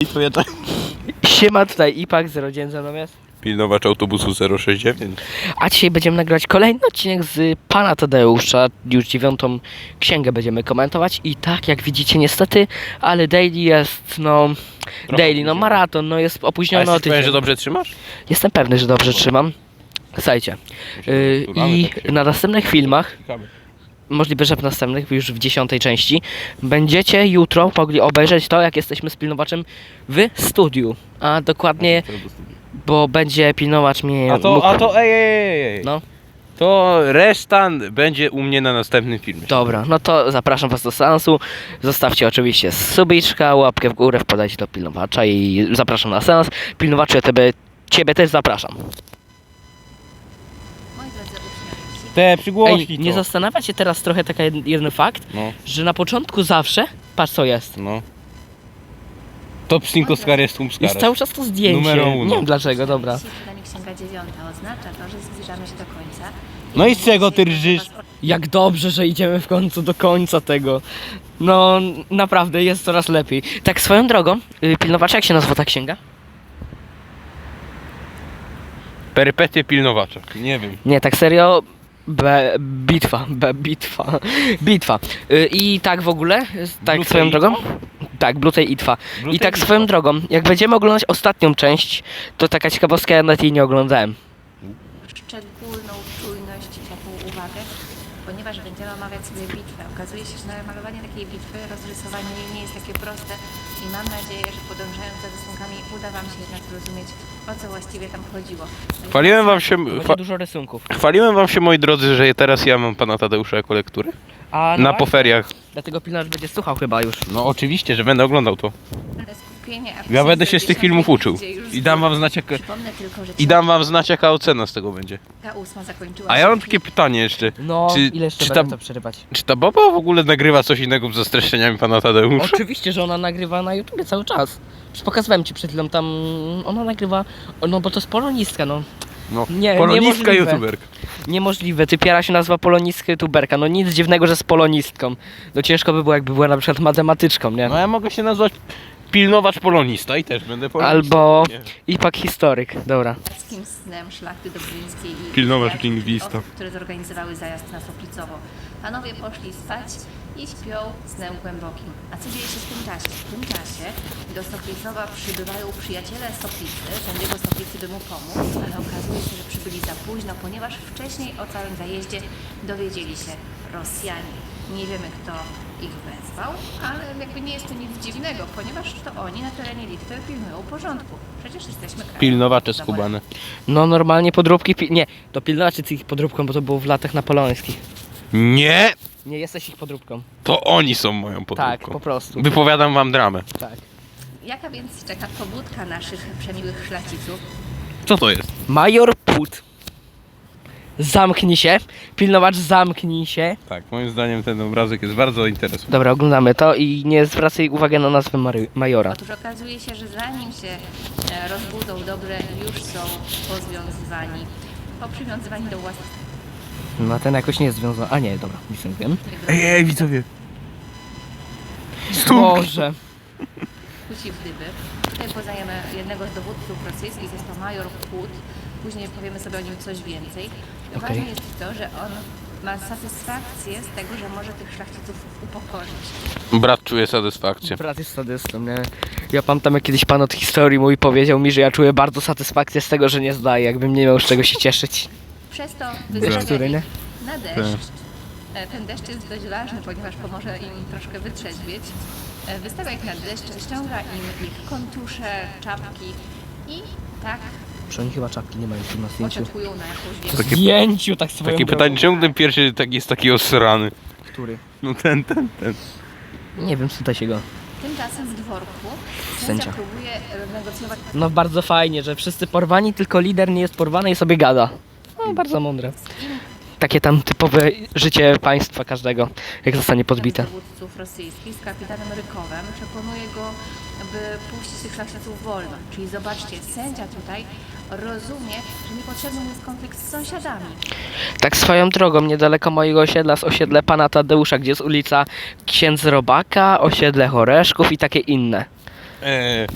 I tak. Siema, tutaj IPAK 09 natomiast. Pilnowacz autobusu 069. A dzisiaj będziemy nagrywać kolejny odcinek z Pana Tadeusza. Już dziewiątą księgę będziemy komentować. I tak, jak widzicie, niestety, ale daily jest, no... Trochę daily, no maraton, no jest A opóźniony o jesteś pewien, że dobrze trzymasz? Jestem pewny, że dobrze trzymam. Słuchajcie, yy, i takie. na następnych filmach możliwe, że w następnych, już w dziesiątej części, będziecie jutro mogli obejrzeć to, jak jesteśmy z pilnowaczem w studiu. A dokładnie, bo będzie pilnowacz mnie A to, mógł... a to, ej, ej, ej, ej. No, To reszta będzie u mnie na następnym filmie. dobra, no to zapraszam was do seansu. Zostawcie oczywiście subiczka, łapkę w górę, wpadajcie do pilnowacza i zapraszam na seans. Pilnowaczu, ja tebe, ciebie też zapraszam. Moi drodzy Te Ej, przygłośni nie to. zastanawia cię teraz trochę taki jeden, jeden fakt, No, że na początku zawsze, patrz co jest, no. Top 5 Skares jest Skares. cały czas to zdjęcie. Numero uno. Nie wiem dlaczego, dobra. Księga dziewiąta oznacza to, że zbliżamy się do końca. No i z czego ty rżysz? Jak dobrze, że idziemy w końcu do końca tego. No, naprawdę, jest coraz lepiej. Tak swoją drogą, pilnowacz, jak się nazywa ta księga? Perypetie pilnowacza. Nie wiem. Nie, tak serio. B, bitwa, B, bitwa, bitwa. Y, I tak w ogóle, tak Blutej swoją i drogą. Tak, Blutej i Twa. I Blutej tak i swoją drogą, jak będziemy oglądać ostatnią część, to taka ciekawostka, ja nawet jej nie oglądałem. Szczególną czujność i taką uwagę, ponieważ będziemy omawiać sobie bitwę. Okazuje się, że namalowanie takiej bitwy, rozrysowanie jej nie jest takie proste i mam nadzieję, że podążając za rysunkami uda Wam się jednak zrozumieć, o co właściwie tam chodziło. Chwaliłem wam się, Będzie chwa, dużo rysunków. chwaliłem wam się moi drodzy, że teraz ja mam pana Tadeusza jako lekturę. A Na no, poferiach. Dlatego pilnowacz będzie słuchał chyba już. No oczywiście, że będę oglądał to. Skupienie, a Ja będę się z tych filmów uczył. I dam wam z- znać jaka, Przypomnę tylko, że i dam wam znać jaka ocena z tego będzie. księga ósma zakończyła A ja się mam takie pytanie jeszcze. No, Czy- ile jeszcze czy będę ta- to przerywać? Czy ta baba w ogóle nagrywa coś innego ze streszczeniami pana Tadeusza? Oczywiście, że ona nagrywa na YouTube cały czas. Już pokazywałem ci przed chwilą, tam ona nagrywa, no bo to jest polonistka, no. No, Nie, polonistka niemożliwe. youtuberka. Niemożliwe, typiara się nazywa polonistka youtuberka, no nic dziwnego, że z polonistką. No ciężko by było, jakby była na przykład matematyczką, nie? No ja mogę się nazwać pilnowacz polonista i też będę polonistą. Albo Nie. ipak historyk, dobra. Polskim snem szlachty dobryńskiej i Pilnować lingwista. osób, które zorganizowały zajazd na Soplicowo. Panowie poszli spać i śpią snem głębokim. A co dzieje się w tym czasie? W tym czasie do Soplicowa przybywają przyjaciele Soplicy, sędziego Soplicy by mu pomóc, ale okazuje się, że przybyli za późno, ponieważ wcześniej o całym zajeździe dowiedzieli się Rosjanie. Nie wiemy kto ich wezwał, ale jakby nie jest to nic dziwnego, ponieważ to oni na terenie Litwy pilnują porządku. Przecież jesteśmy krajem. Pilnowacze skubane. No normalnie podróbki, pi- nie, to pilnowacie tych podróbką, bo to było w latach napoleońskich. Nie! Nie jesteś ich podróbką. To oni są moją Tak, podróbką. po prostu. Wypowiadam wam dramę. Tak. Jaka więc czeka pobudka naszych przemiłych szlachciców? Co to jest? Major Put. Zamknij się. Pilnowacz, zamknij się. Tak, moim zdaniem ten obrazek jest bardzo interesujący. Dobra, oglądamy to i nie zwracaj uwagi na nazwę Mary- Majora. Otóż okazuje się, że zanim się e, rozbudzą dobre, już są pozwiązywani, poprzywiązywani do własnych No ten jakoś nie jest związany. A nie, dobra, nic nie wiem. Ej, ej, widzowie. Boże. płci gdyby. Tutaj poznajemy jednego z dowódców rosyjskich, jest to major Płut. Później powiemy sobie o nim coś więcej. Okej. Ważne jest to, że on ma satysfakcję z tego, że może tych szlachciców upokorzyć. Brat czuje satysfakcję. Brat jest sadystą, nie? Ja pamiętam jak kiedyś pan od historii mój powiedział mi, że ja czuję bardzo satysfakcję z tego, że nie zdaję, jakbym nie miał z czego się cieszyć. Przez to Który, wystawiali nie? na deszcz. E, Ten deszcz jest dość ważny, ponieważ pomoże im troszkę wytrzeźwieć. E, Wystawia ich na deszcz, ściąga im ich kontusze, czapki i tak Że oni chyba czapki nie mają tu na zdjęciu. oczekują na jakąś W większą Takie- zdjęciu, tak swoją Takie drogą. pytanie, czemu ten pierwszy tak jest taki osrany? Który? No ten, ten, ten. Nie wiem, spytaj się go. Tymczasem w dworku Sędzia. sędzia próbuje e, negocjować No bardzo fajnie, że wszyscy porwani, tylko lider nie jest porwany i sobie gada. No bardzo mądre. Takie tam typowe życie państwa każdego, jak zostanie podbite. dowódców rosyjskich z kapitanem Rykowem. Przekonuje go, by puścić tych szlachciców wolno. Czyli zobaczcie, sędzia tutaj rozumie, że niepotrzebny jest konflikt z sąsiadami. Tak swoją drogą, niedaleko mojego osiedla jest osiedle pana Tadeusza, gdzie jest ulica Księdz Robaka, osiedle Horeszków i takie inne. E,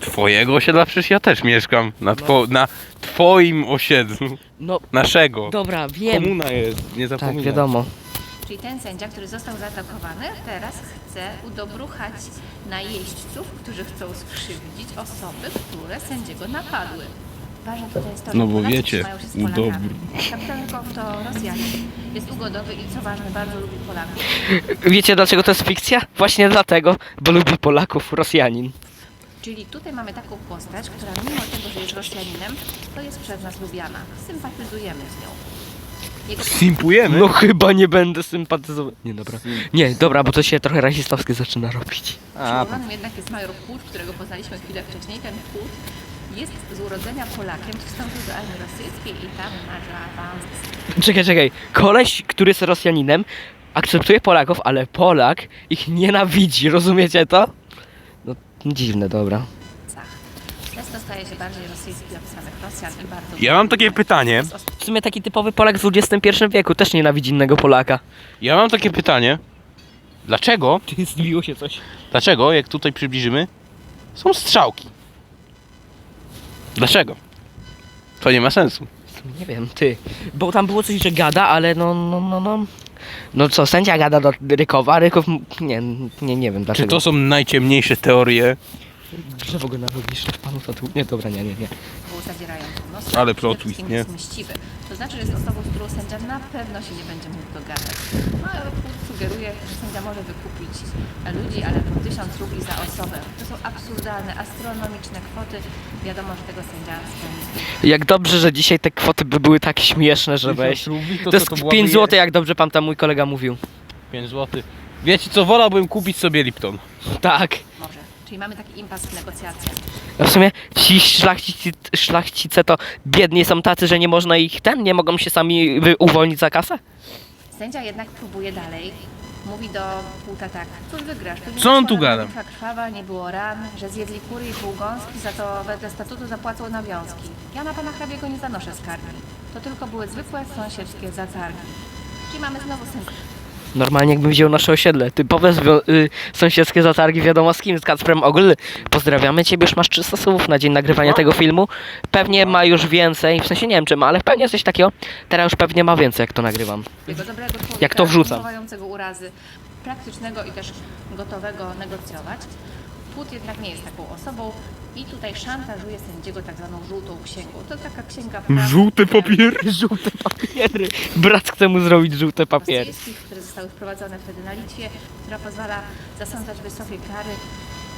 twojego osiedla? Przecież ja też mieszkam. Na, two, na twoim osiedlu. No, Naszego. dobra, wiem. Komuna jest, nie Tak, zapominaj. wiadomo. Czyli ten sędzia, który został zaatakowany, teraz chce udobruchać najeźdźców, którzy chcą skrzywdzić osoby, które sędziego napadły. Ważne tutaj jest to, że No bo Polacy wiecie, trzymają się z Polakami. Kapitan to Rosjanin, jest ugodowy i co ważne, bardzo lubi Polaków. Wiecie dlaczego to jest fikcja? Właśnie dlatego, bo lubi Polaków Rosjanin. Czyli tutaj mamy taką postać, która mimo tego, że jest Rosjaninem, to jest przez nas lubiana. Sympatyzujemy z nią. Simpujemy? No chyba nie będę sympatyzował. Nie, dobra. Nie, dobra, bo to się trochę rasistowskie zaczyna robić. A, jednak jest major Płód, którego poznaliśmy chwilę wcześniej. Ten Płód jest z urodzenia Polakiem, wstąpił do armii rosyjskiej i tam marzy awans. Czekaj, czekaj. Koleś, który jest Rosjaninem, akceptuje Polaków, ale Polak ich nienawidzi, rozumiecie to? No, dziwne, dobra. Staje się bardziej rosyjski od samych Rosjan i bardzo... Ja mam takie pytanie. W sumie taki typowy Polak w XXI wieku też nienawidzi innego Polaka. Ja mam takie pytanie. Dlaczego, Ty, zbiło się coś. dlaczego, jak tutaj przybliżymy, są strzałki? Dlaczego? To nie ma sensu. Nie wiem, ty. Bo tam było coś, że gada, ale no, no, no, no. No co, sędzia gada do Rykowa, Rykow... m- Nie, nie, nie wiem Czy dlaczego. to są najciemniejsze teorie? Drzewo go narodzisz, panu to tu... Nie, dobra, nie, nie, nie. było zawierającą nos. Ale plot twist, nie? jest mściwy. To znaczy, że jest osobą, z którą sędzia na pewno się nie będzie mógł dogadać. No, ale sugeruje, że sędzia może wykupić ludzi, ale po tysiąc rubli za osobę. To są absurdalne, astronomiczne kwoty. Wiadomo, że tego sędzia spędzi. Jak dobrze, że dzisiaj te kwoty by były tak śmieszne, że weź. To, jest 5 zł, jak dobrze pan tam mój kolega mówił. 5 zł. Wiecie co, wolałbym kupić sobie Lipton. Tak. Czyli mamy taki impas w negocjacjach. No w sumie ci szlachcicy, szlachcice to biedni są tacy, że nie można ich ten, nie mogą się sami wy- uwolnić za kasę? Sędzia jednak próbuje dalej. Mówi do Płuta tak, cóż wygrasz? Tu Co on tu gada? bitwa krwawa, nie było ran, że zjedli kury i półgąski, za to wedle statutu zapłacą nawiązki. Ja na pana hrabiego nie zanoszę skargi. To tylko były zwykłe sąsiedzkie zatargi. Czyli mamy znowu sędzia. Normalnie jakbym wziął nasze osiedle. Typowe y, sąsiedzkie zatargi, wiadomo z kim, z Kacprem Ogl. Pozdrawiamy ciebie, już masz 300 słów na dzień nagrywania tego filmu. Pewnie ma już więcej, w sensie nie wiem czy ma, ale pewnie coś takiego. Teraz już pewnie ma więcej jak to nagrywam. Jak to wrzucam. urazy, praktycznego i też gotowego negocjować. Płód jednak nie jest taką osobą i tutaj szantażuje sędziego tak zwaną żółtą księgą. To taka księga praw, Żółty e, papier. Żółte papiery. Brat chce mu zrobić żółte papiery. rosyjskich, które zostały wprowadzone wtedy na Litwie, która pozwala zasądzać wysokie kary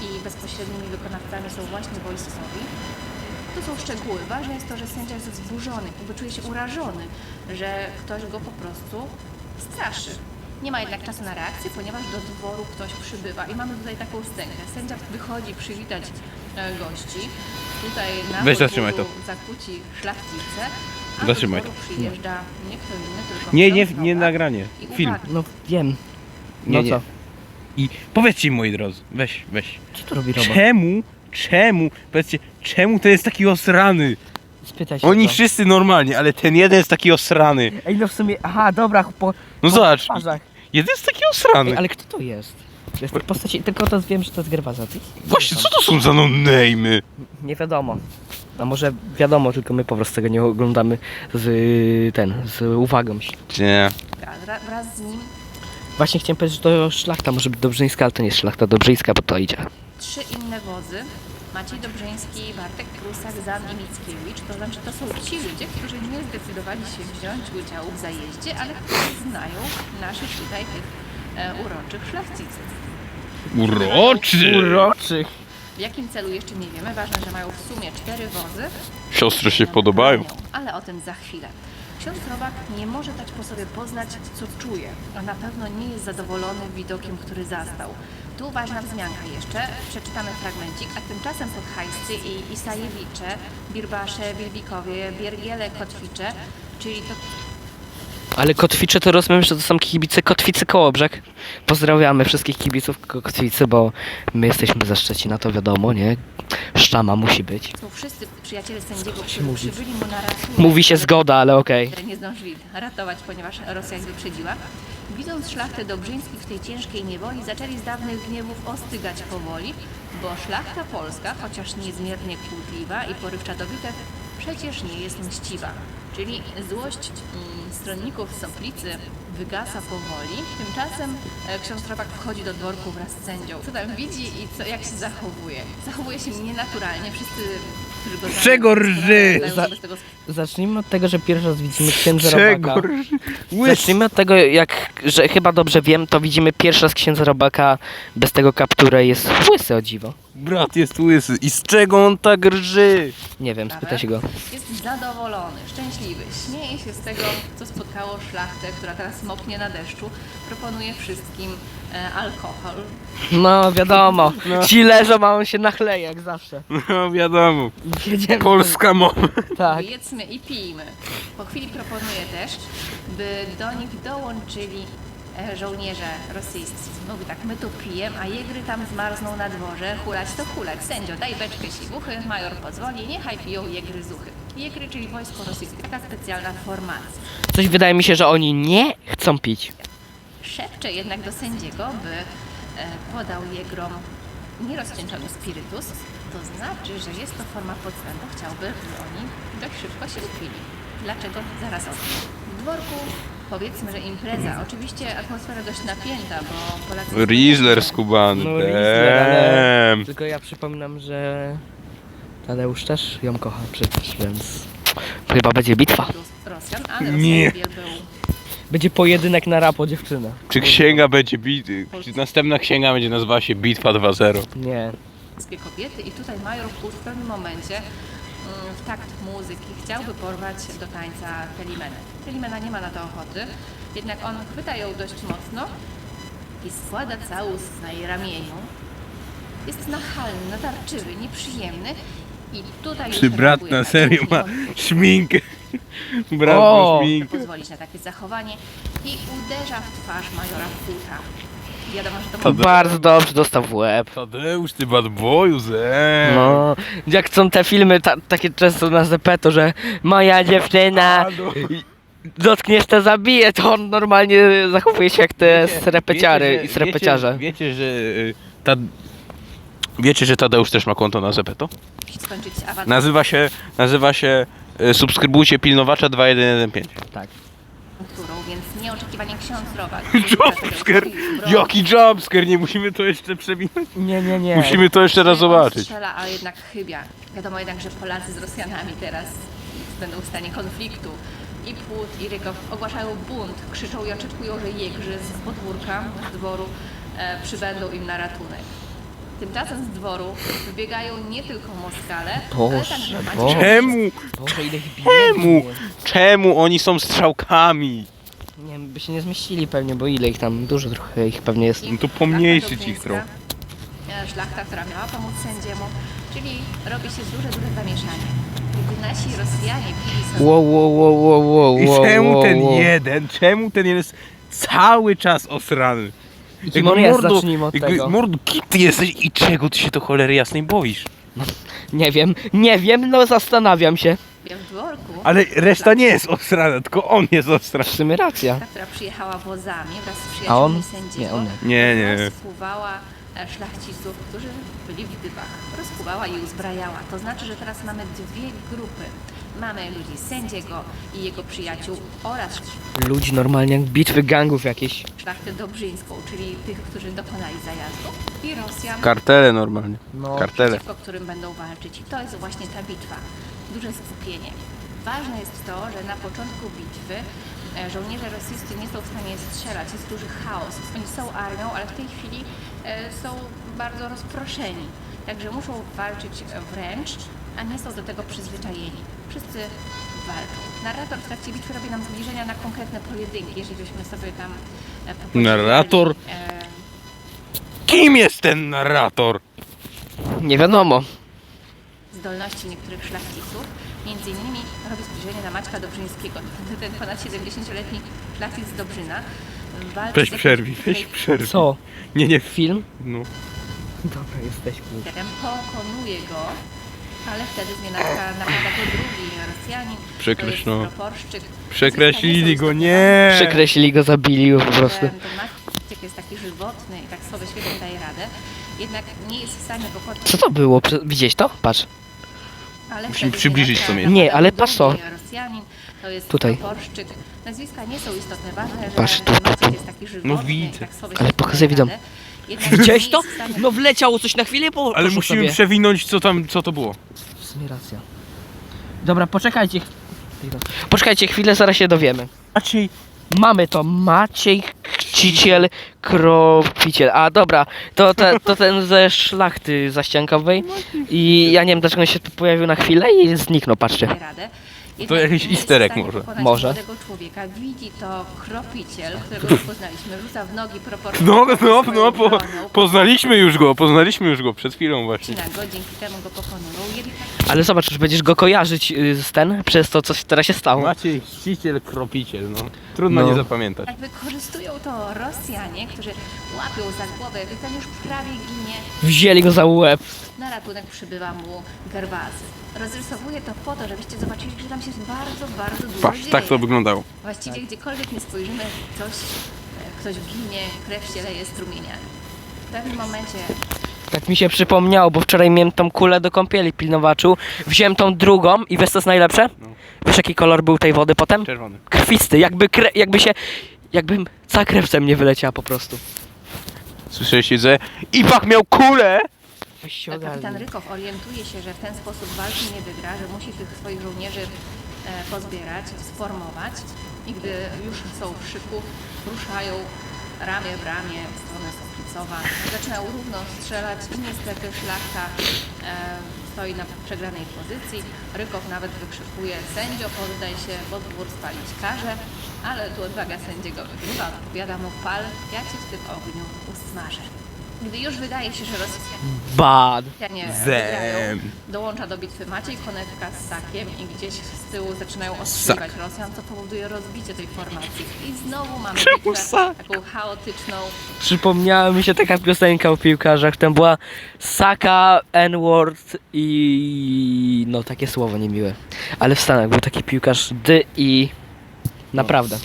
i bezpośrednimi wykonawcami są właśnie wojskowi. To są szczegóły. Ważne jest to, że sędzia jest wzburzony, jakby czuje się urażony, że ktoś go po prostu straszy. Nie ma jednak czasu na reakcję, ponieważ do dworu ktoś przybywa i mamy tutaj taką scenkę. Sędzia wychodzi przywitać e, gości. Tutaj na Weź zatrzymaj podwórzu zakłóci szlachcice, a Zatrzymaj to. przyjeżdża nie kto inny, tylko Nie, nie, nie Nowak. nagranie. I Film. uwaga, No wiem. Nie, No nie. co? I powiedzcie mi, moi drodzy, weź, weź. Co tu robi robot? Czemu, czemu, powiedzcie, czemu to jest taki osrany? Spytaj się Oni go. wszyscy normalnie, ale ten jeden jest taki osrany. Ej, no w sumie, aha, dobra, po, No po zobacz, twarzach. Jeden jest taki osrany. Ej, ale kto to jest? To jest postaci, tylko to wiem, że to jest Gerwaza. Ty- Właśnie, co to są za no-name'y? Nie wiadomo. A może wiadomo, tylko my po prostu tego nie oglądamy z y, ten, z uwagą. Nie. wra- wraz z nim Właśnie chciałem powiedzieć, że to szlachta może być dobrzyńska, ale to nie jest szlachta dobrzyńska, bo to idzie. trzy inne wozy. Maciej Dobrzyński, Bartek Prusak, Zan i Mickiewicz. To znaczy to są ci ludzie, którzy nie zdecydowali się wziąć udziału w zajeździe, ale którzy znają naszych tutaj tych e, uroczych szlachciców. Uroczy! Uroczych. W jakim celu jeszcze nie wiemy. Ważne, że mają w sumie cztery wozy. Siostry się podobają. Ale o tym za chwilę. Ksiądz Robak nie może dać po sobie poznać, co czuje, a na pewno nie jest zadowolony widokiem, który zastał. Tu ważna wzmianka jeszcze, przeczytamy fragmencik, a tymczasem podhajscy i Isajewicze, Birbasze, Bilbikowie, Biergiele, Kotwicze, czyli to Ale kotwicze to rozumiem, że to są kibice Kotwicy Kołobrzeg. Pozdrawiamy wszystkich kibiców Ko- Kotwicy, bo my jesteśmy ze Szczecina, to wiadomo, nie? Sztama musi być. są wszyscy przyjaciele sędziego, którzy mówi? przybyli mu na ratunek. Mówi się zgoda, ale okej. nie zdążyli ratować, ponieważ Rosja ich wyprzedziła. Widząc szlachtę Dobrzyńskich w tej ciężkiej niewoli, zaczęli z dawnych gniewów ostygać powoli, bo szlachta polska, chociaż niezmiernie kłótliwa i porywczatowita, przecież nie jest mściwa. Czyli złość mm, stronników Soplicy wygasa powoli. Tymczasem e, ksiądz Robak wchodzi do dworku wraz z sędzią. Co tam widzi i co, jak się zachowuje. Zachowuje się nienaturalnie. Wszyscy, czego rży? Za- Zacznijmy od tego, że pierwszy raz widzimy księdza Czego? Robaka. Łys. Zacznijmy od tego, jak, że chyba dobrze wiem, to widzimy pierwszy raz księdza Robaka bez tego kaptura jest łysy o dziwo. Brat jest łysy. I z czego on tak rży? Nie wiem, spytaj się go. Jest zadowolony, szczęśliwy, śmieje się z tego, co spotkało szlachtę, która teraz moknie na deszczu. Proponuje wszystkim e, alkohol. No wiadomo, ci leżą, a on się nachleje jak zawsze. No wiadomo. Jedziemy. Polska mowa. Tak. Jedzmy i pijmy. Po chwili proponuje też, by do nich dołączyli żołnierze rosyjscy. Mówi tak, my tu pijemy, a jegry tam zmarzną na dworze, hulać to hulać. Sędzio, daj beczkę siwuchy, major pozwoli, niechaj piją jegry zuchy. Jegry, czyli wojsko rosyjskie, taka specjalna formacja. Coś wydaje mi się, że oni nie chcą pić. Szepcze jednak do sędziego, by e, podał jegrom nierozcieńczony spirytus. To znaczy, że jest to forma podstępu. Chciałby, by oni dość szybko się upili. Dlaczego? Zaraz o tym. W dworku powiedzmy, że impreza. Oczywiście atmosfera dość napięta, bo Polacy... Riesler skubany. No, Riesler, ale- Damn. Tylko ja przypominam, że Tadeusz też ją kocha przecież, więc chyba będzie bitwa. Rosjan, ale Nie. Rosjan był Będzie pojedynek na rapo dziewczyna. Czy księga będzie bity? Czy następna księga będzie nazywała się Bitwa 2.0? Nie. polskie kobiety i tutaj major w pewnym momencie w takt muzyki chciałby porwać do tańca Telimenę. Telimena nie ma na to ochoty, jednak on chwyta ją dość mocno i składa całus na jej ramieniu. Jest nachalny, natarczywy, nieprzyjemny i tutaj Czy już brat reaguje na serio ma nie szminkę? Brat O! ma szminkę. pozwolić na takie zachowanie i uderza w twarz majora Kuta. Wiadomo, że to był Bardzo dobrze dostał w łeb. Tadeusz, ty bad boyu, ze. No, jak są te filmy ta, takie często na Zepeto, że moja dziewczyna dotkniesz to zabije, to on normalnie zachowuje się jak te srepeciary Wiecie, i że- srepeciarze. Wiecie, wiecie, że... y, Ta... Wiecie, że Tadeusz też ma konto na Zepeto? skończyć awans. Nazywa się, nazywa się y, subskrybujcie pilnowacza 2115. Tak. Którą, więc nieoczekiwanie ksiądz Robak. Jumpscare! Jaki jumpscare! Nie musimy to jeszcze przewinąć? Nie, nie, nie. Musimy to jeszcze raz zobaczyć. Strzela, ale jednak chybia. Wiadomo jednak, że Polacy z Rosjanami teraz będą w stanie konfliktu. I Płód, i Rykow ogłaszają bunt, krzyczą i oczekują, że jegrzy z podwórka, z dworu e, przybędą im na ratunek. Tymczasem z dworu wybiegają nie tylko Moskale, ale Boże, także Boże. Czemu? Boże, ile ich Czemu? Czemu oni są strzałkami? Nie wiem, by się nie zmieścili pewnie, bo ile ich tam, dużo trochę ich pewnie jest. No to pomniejszyć ich trochę. E, Szlachta, która miała pomóc sędziemu, czyli robi się duże, duże zamieszanie. Gdy nasi Rosjanie pili sobie Wow, wow, wow, wow, wow, I wow, czemu wow, ten wow. jeden, czemu ten jeden jest cały czas osrany? Kim on jest? mordo- Zacznijmy od jakby, tego. Mordo, kim ty jesteś i czego ty się to cholery jasnej boisz? Nie wiem, nie wiem, no zastanawiam się. w dworku. Ale reszta nie jest osrana, tylko on jest W sumie racja. Ta, która przyjechała wozami wraz z A on? przyjaciółmi sędziego, Nie, on nie. Nie, nie. Szlachciców, którzy byli w dybach. Rozkuwała i uzbrajała. To znaczy, że teraz mamy dwie grupy. Mamy ludzi sędziego i jego przyjaciół oraz Ludzi normalnie jak bitwy gangów jakieś. szlachtę dobrzyńską, czyli tych, którzy dokonali zajazdu i Rosjan, Kartele normalnie. No. Kartele. przeciwko którym będą walczyć. I to jest właśnie ta bitwa. Duże skupienie. Ważne jest to, że na początku bitwy e, żołnierze rosyjscy nie są w stanie strzelać, jest duży chaos. Oni są armią, ale w tej chwili e, są bardzo rozproszeni. Także muszą walczyć wręcz, a nie są do tego przyzwyczajeni. Wszyscy walczą. Narrator w trakcie bitwy robi nam zbliżenia na konkretne pojedynki, jeżeli byśmy sobie tam e, popatrzyli, Narrator? e, Kim jest ten narrator? Nie wiadomo. zdolności niektórych szlachciców. Między innymi robi zbliżenie na Maćka Dobrzyńskiego. Ten ponad 70-letni szlachcic z Dobrzyna walczy Weź z przerwij, weź przerwij. Co? Nie, nie, Film? no. Dobra, jesteśmy. hejterem, pokonuje go Ale wtedy znienacka napada go drugi Rosjanin. Jest proporszczyk. Przekreślili go, nie! Przekreślili go, zabili go po prostu. Ten Maciek jest taki żywotny i tak sobie świetnie daje radę. Jednak nie jest w stanie go. Co to było? Prze- Widziałeś to? Patrz. Ale Musimy wtedy przybliżyć to miejsce. Nie, ale go patrz to. drugi Rosjanin. To jest Tutaj. proporszczyk. Nazwiska nie są istotne. Ważne, że Patrz, tu, tu, tu. jest taki żywotny No widzę. tak sobie Ale pokazuję widzom. radę. Jednak Widziałeś to? No wleciało coś na chwilę, bo Ale poszło musimy sobie. przewinąć, co tam, co to było. W sumie racja. Dobra, poczekajcie. Poczekajcie chwilę, zaraz się dowiemy. Maciej, Mamy to Maciej Kciciel Kropiciel. A dobra, to, te, to ten ze szlachty zaściankowej. I ja nie wiem dlaczego on się tu pojawił na chwilę i zniknął, patrzcie. radę. To Jednak jakiś easter egg stanie może. Może. młodego człowieka. Widzi to kropiciel, którego już poznaliśmy, rzuca w nogi proporcje. no, no, no, swoją po, poznaliśmy już go, poznaliśmy już go przed chwilą właśnie. Podcina go, dzięki temu go pokonują. Jednak Ale zobacz, już będziesz go kojarzyć y, z ten, przez to, co się teraz się stało. Maciej, ściciel, kropiciel, no. Trudno No. nie zapamiętać. jak wykorzystują to Rosjanie, którzy łapią za głowę, jak ten już prawie ginie, Wzięli go za łeb. na ratunek przybywa mu Gerwazy. Rozrysowuję to po to, żebyście zobaczyli, że tam się bardzo, bardzo dużo Patrz, dzieje. tak to wyglądało. Właściwie gdziekolwiek nie spojrzymy, coś, e, ktoś ginie, krew się leje strumieniami. W pewnym momencie Tak mi się przypomniało, bo wczoraj miałem tą kulę do kąpieli pilnowaczu. Wziąłem tą drugą i wiesz co jest najlepsze? No. Wiesz jaki kolor był tej wody potem? Czerwony. Krwisty, jakby, kre, jakby się, jakbym cała krew ze mnie wyleciała po prostu. Słyszeliście, że Ipak miał kulę! Weź kapitan. Rykow orientuje się, że w ten sposób walki nie wygra, że musi tych swoich żołnierzy e, pozbierać, sformować i gdy już są w szyku, ruszają ramię w ramię w stronę Soplicowa. Zaczynają równo strzelać i niestety szlachta e, stoi na przegranej pozycji. Rykow nawet wykrzykuje sędzio, poddaj się, bo dwór spalić każe, ale tu odwaga sędziego wygrywa, odpowiada mu pal, ja cię w tym ogniu usmażę. Gdy już wydaje się, że Rosjanie Bad. Wygrają. Dołącza do bitwy Maciej Konewka z Sakiem i gdzieś z tyłu zaczynają ostrzeliwać Rosjan, co powoduje rozbicie tej formacji. I znowu mamy bitwę Sak? taką chaotyczną. Przypomniała mi się taka piosenka o piłkarzach, tam była Saka, N-word i no takie słowo niemiłe. Ale w Stanach był taki piłkarz D i naprawdę.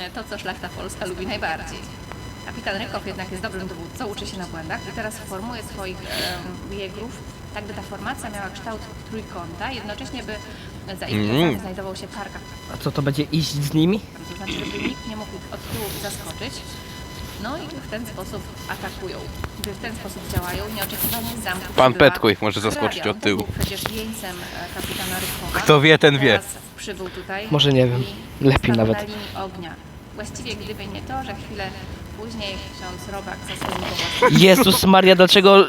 e, To, co szlachta polska lubi najbardziej. Kapitan Rykow jednak jest dobrym dowódcą, uczy się na błędach i teraz formuje swoich em, biegrów, tak by ta formacja miała kształt trójkąta, jednocześnie by za ich Mm. plecami znajdował się parka A co to będzie iść z nimi? to znaczy, żeby nikt nie mógł ich od tyłu zaskoczyć. No i w ten sposób atakują. Gdy w ten sposób działają, nieoczekiwanie z zamku Pan Petko ich może zaskoczyć od tyłu. Był przecież jeńcem e, kapitana Rykowa. Kto wie, ten wie. Teraz przybył tutaj. Może nie wiem. i Lepiej stanął nawet. na linii ognia. Właściwie gdyby nie to, że chwilę później ksiądz Robak za swoim pomocnikiem Jezus Maria, dlaczego...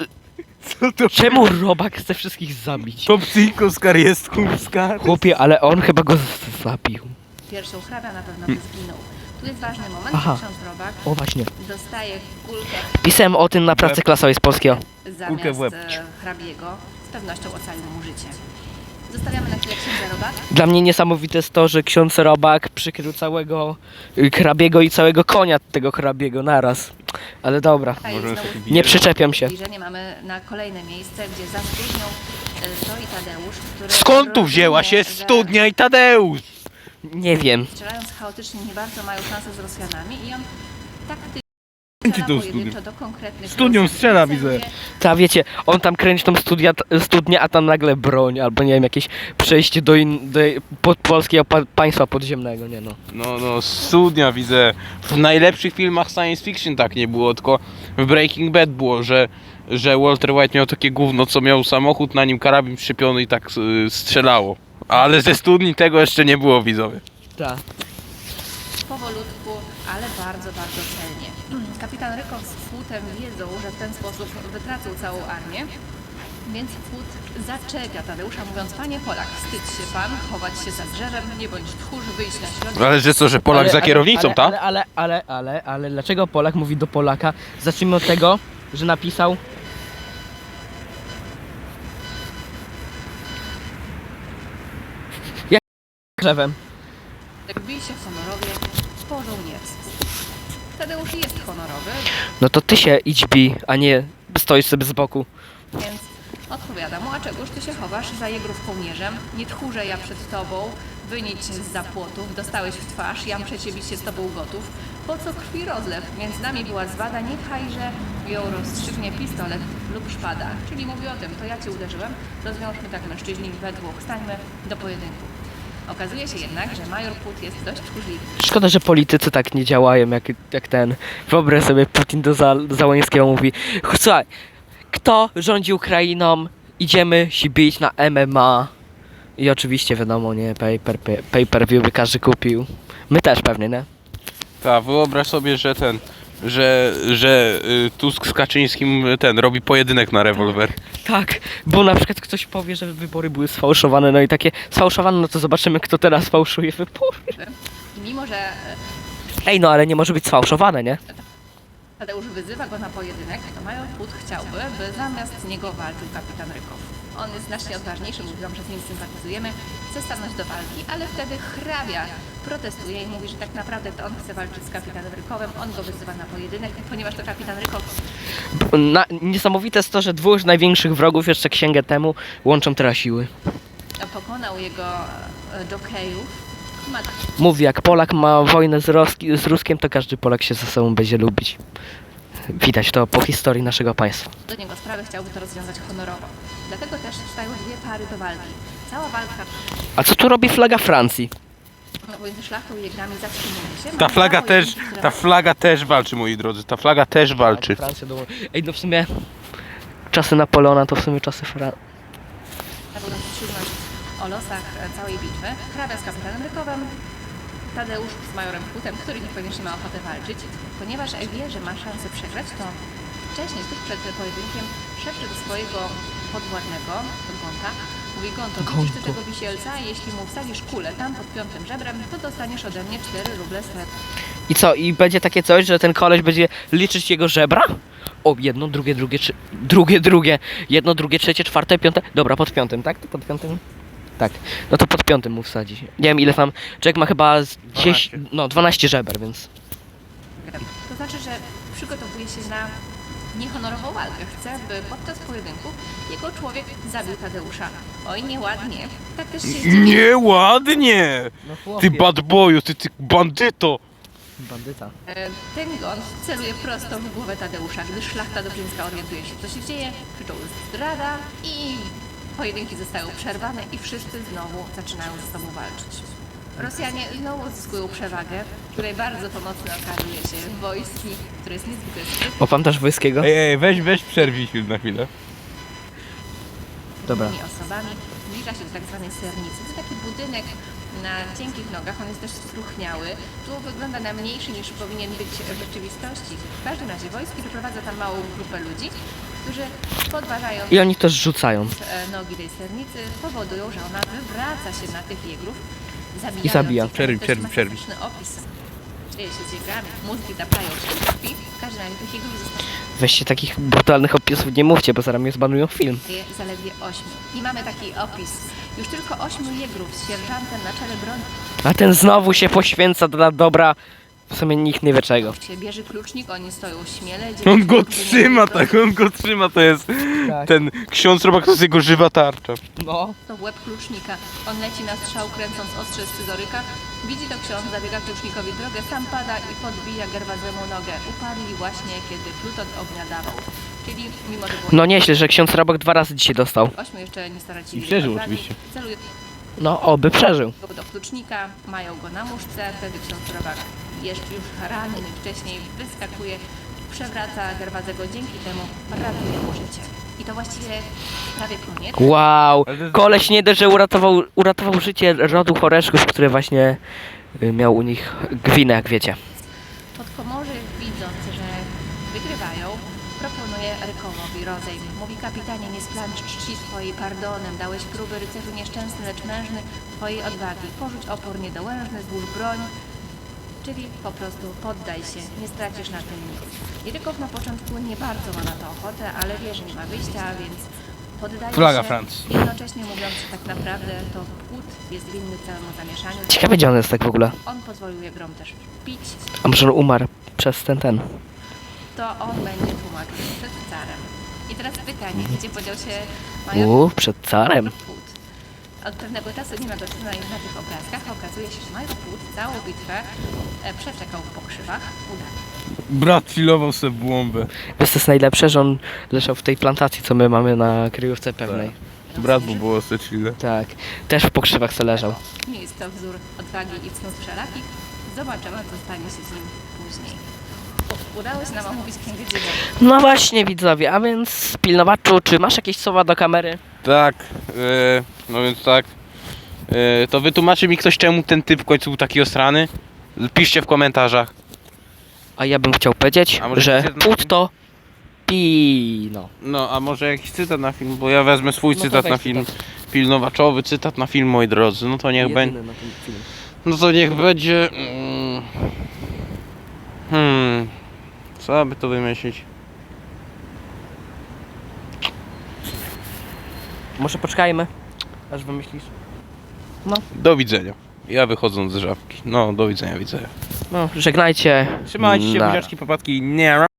Co to? Czemu Robak chce wszystkich zabić? To psychoskar jest kurskar. Chłopie, ale on chyba go z- zabił. pierwszą hrabia na pewno by zginął. Tu jest ważny moment, Aha. ksiądz Robak O właśnie. dostaje kulkę Pisałem o tym na pracy klasowej z polskiego. Kulkę w zamiast łeb. e, hrabiego, z pewnością ocalił mu życie. Zostawiamy na chwilę księdza Robaka. Dla mnie niesamowite jest to, że ksiądz Robak przykrył całego y, hrabiego i całego konia tego hrabiego naraz. Ale dobra, Możemy znowu sobie nie przyczepiam się. zbliżenie mamy na kolejne miejsce, gdzie za studnią e, stoi Tadeusz, który Skąd tu wzięła rozumie, się że studnia i Tadeusz? Nie wiem. Strzelając chaotycznie nie bardzo mają szansę z Rosjanami i on taktycznie Do konkretnych Studnią Rosjan. strzela, widzę. Ta wiecie, on tam kręci tą studia, studnię, a tam nagle broń, albo nie wiem, jakieś przejście do, in, do pod polskiego pa, państwa podziemnego, nie no. No, no, studnia widzę. W najlepszych filmach science fiction tak nie było, tylko w Breaking Bad było, że, że Walter White miał takie gówno, co miał samochód, na nim karabin przyczepiony i tak y, strzelało. Ale ze studni tego jeszcze nie było, widzowie. Tak. powolutku, ale bardzo, bardzo. Kapitan Rykow z Płutem wiedzą, że w ten sposób wytracą całą armię, więc Płut zaczepia Tadeusza mówiąc, panie Polak, wstydź się pan, chować się za drzewem, nie bądź tchórz, wyjść na środek. Ale że co, że Polak za kierownicą, ale, tak? ale, ale, ale, ale, ale, dlaczego Polak mówi do Polaka? Zacznijmy od tego, że napisał Jak drzewem. Bij się honorowie po żołniersku. Tadeusz jest honorowy, No to ty się idź bij, a nie stoisz sobie z boku. więc Odpowiada mu, a czegoż ty się chowasz za jegrów kołnierzem? Nie tchórze ja przed tobą, wynić z zapłotów, dostałeś w twarz, jam przecie bić się z tobą gotów. Po co krwi rozlew? Między nami była zwada, niechajże ją rozstrzygnie pistolet lub szpada. Czyli mówi o tym, to ja cię uderzyłem, rozwiążmy tak mężczyźni we dwóch, stańmy do pojedynku. Okazuje się jednak, że major Put jest dość tchórzliwy. Szkoda, że politycy tak nie działają jak, jak ten. Wyobraź sobie, Putin do Za- Załańskiego mówi Słuchaj, kto rządzi Ukrainą? Idziemy się bić na MMA. I oczywiście wiadomo, nie, paper, pay, pay per view by każdy kupił. My też pewnie, nie? Tak, wyobraź sobie, że ten, że, że y, Tusk z Kaczyńskim y, ten robi pojedynek na rewolwer. Tak, bo na przykład ktoś powie, że wybory były sfałszowane, no i takie sfałszowane, no to zobaczymy, kto teraz fałszuje wybory. Mimo, że e, Ej, no ale nie może być sfałszowane, nie? Tadeusz wyzywa go na pojedynek, to major Put chciałby, by zamiast niego walczył kapitan Rykow. On jest znacznie odważniejszy, mówiłam, że z nim sympatyzujemy, chce stanąć do walki, ale wtedy hrabia protestuje i mówi, że tak naprawdę to on chce walczyć z kapitanem Rykowem, on go wyzywa na pojedynek, ponieważ to kapitan Rykow Na, niesamowite jest to, że dwóch największych wrogów jeszcze księgę temu łączą teraz siły. pokonał jego e, jokejów. Ma Mówi, jak Polak ma wojnę z, Roski, z Ruskiem, to każdy Polak się ze sobą będzie lubić. Widać to po historii naszego państwa. do niego sprawę, chciałby to rozwiązać honorowo. Dlatego też stają dwie pary do walki. Cała walka A co tu robi flaga Francji? szlachtą i się. Ta Mamy flaga mało też, ta flaga też walczy, moi drodzy. Ta flaga też walczy. Francja do... Ej, no w sumie czasy Napoleona to w sumie czasy Francji. Rozstrzygnąć o losach e, całej bitwy. Hrabia z kapitanem Rykowem, Tadeusz z majorem Hutem, który niekoniecznie ma ochotę walczyć. Ponieważ wie, że ma szansę przegrać, to wcześniej, tuż przed pojedynkiem, szepcze do swojego podwładnego, do Gonta, mówi Gonto, widzisz ty tego wisielca? Jeśli mu wsadzisz kulę tam pod piątym żebrem, to dostaniesz ode mnie 4 ruble srebra. I co, i będzie takie coś, że ten koleś będzie liczyć jego żebra? O, jedno, drugie, drugie, trzy... drugie, drugie, jedno, drugie, trzecie, czwarte, piąte. Dobra, pod piątym, tak? To pod piątym? Tak. No to pod piątym mu wsadzi. Nie wiem ile tam. Człowiek ma chyba z 10, 12. no 12 żeber, więc. To znaczy, że przygotowuje się na niehonorową walkę. Chce, by podczas pojedynku jego człowiek zabił Tadeusza. Oj, nieładnie. Tak też się dzieje. Nieładnie! No Ty bad boyu, ty, ty bandyto! Bandyta. E, Ten gon celuje prosto w głowę Tadeusza. Gdy szlachta dobrzyńska orientuje się, co się dzieje, krzyczą zdrada i pojedynki zostają przerwane i wszyscy znowu zaczynają ze sobą walczyć. Rosjanie znowu zyskują przewagę, której bardzo pomocno okazuje się wojski, które jest niezwykle sprytne. O, pamiętasz Wojskiego? Ej, ej, weź, weź przerwij film na chwilę. Dobra. tymi osobami zbliża się do tak zwanej sernicy. To taki budynek na cienkich nogach, on jest też struchniały. Tu wygląda na mniejszy niż powinien być w rzeczywistości. W każdym razie wojski wyprowadza tam małą grupę ludzi, którzy podważając I oni też rzucają. e, nogi tej sernicy powodują, że ona wywraca się na tych jegrów, zabijając I zabija. ich. Przerwij, To jest przerwij, przerwij. opis. Dzieje się z jegrami, mózgi tapają się w krwi. W każdym razie tych jegrów zostaje Weźcie takich brutalnych opisów nie mówcie, bo zaraz mnie zbanują film. zaledwie ośmiu. I mamy taki opis. Już tylko ośmiu jegrów z sierżantem na czele broni A ten znowu się poświęca dla dobra w sumie nikt nie wie czego. się bierze klucznik, oni stoją śmiele. On go trzyma, tak, on go trzyma, to jest Tak. ten ksiądz robak, to jest jego żywa tarcza. No. To w łeb klucznika. On leci na strzał, kręcąc ostrze scyzoryka. Widzi to ksiądz, zabiega klucznikowi drogę, sam pada i podbija Gerwazemu nogę. Upadli właśnie, kiedy Pluton ognia dawał. Czyli mimo, że było No nieźle, że ksiądz Rabok dwa razy dzisiaj dostał. ośmiu jeszcze nie staracili. I przeżył odwagi. oczywiście. Celuje No, oby przeżył. go do klucznika, mają go na muszce, wtedy ksiądz Robak jeszcze już ranny wcześniej wyskakuje, przewraca Gerwazego, dzięki temu ratuje mu życie. I to właściwie prawie koniec. Wow, jest- koleś nie dość, że uratował, uratował życie rodu Choreszków, który właśnie y, miał u nich gwinę, jak wiecie. Podkomorzy, widząc, że wygrywają, proponuje Rykowowi rozejm. Mówi kapitanie, nie splamcz czci swojej pardonem, dałeś próby rycerzu nieszczęsny, lecz mężny twojej odwagi. Porzuć opór niedołężny, złóż broń, czyli po prostu poddaj się, nie stracisz na tym nic. I Rykow na początku nie bardzo ma na to ochotę, ale wie, że nie ma wyjścia, więc poddaje Flaga się, Francji. jednocześnie mówiąc, że tak naprawdę to Płód jest winny całemu zamieszaniu. Ciekawe, gdzie on jest tak w ogóle. On pozwolił Jagrom też pić, A może on umarł przez ten, ten. to on będzie tłumaczył przed carem. I teraz pytanie, gdzie podział się major Uuu, przed carem. Płód? Od pewnego czasu nie ma go na, na tych obrazkach, a okazuje się, że major Płód całą bitwę e, przeczekał w pokrzywach udanie. Brat filował sobie bombę. Wiesz co jest najlepsze, że on leżał w tej plantacji, co my mamy na kryjówce pewnej. Brat mu było sobie chwilę. Tak. Też w pokrzywach se leżał. Nie jest to wzór odwagi i cnót wszelakich. Zobaczymy, co stanie się z nim później. U- Udało się nam omówić Księgę. No właśnie widzowie, a więc pilnowaczu, czy masz jakieś słowa do kamery? Tak, e, no więc tak. E, to wytłumaczy mi ktoś, czemu ten typ w końcu był taki osrany? Piszcie w komentarzach. A ja bym chciał powiedzieć, A może że jeden- płód to pino. No, a może jakiś cytat na film, bo ja wezmę swój No to cytat weź na film. Pilnowaczowy cytat na film, moi drodzy. No to niech będzie. Jedyny na ten film. No to niech będzie. mm, Hmm. Co by to wymyślić? Może poczekajmy, aż wymyślisz. Do widzenia. Ja wychodząc z żabki. No, do widzenia, widzę. No, żegnajcie. Trzymajcie się, Nara. buziaczki, papatki. Nie.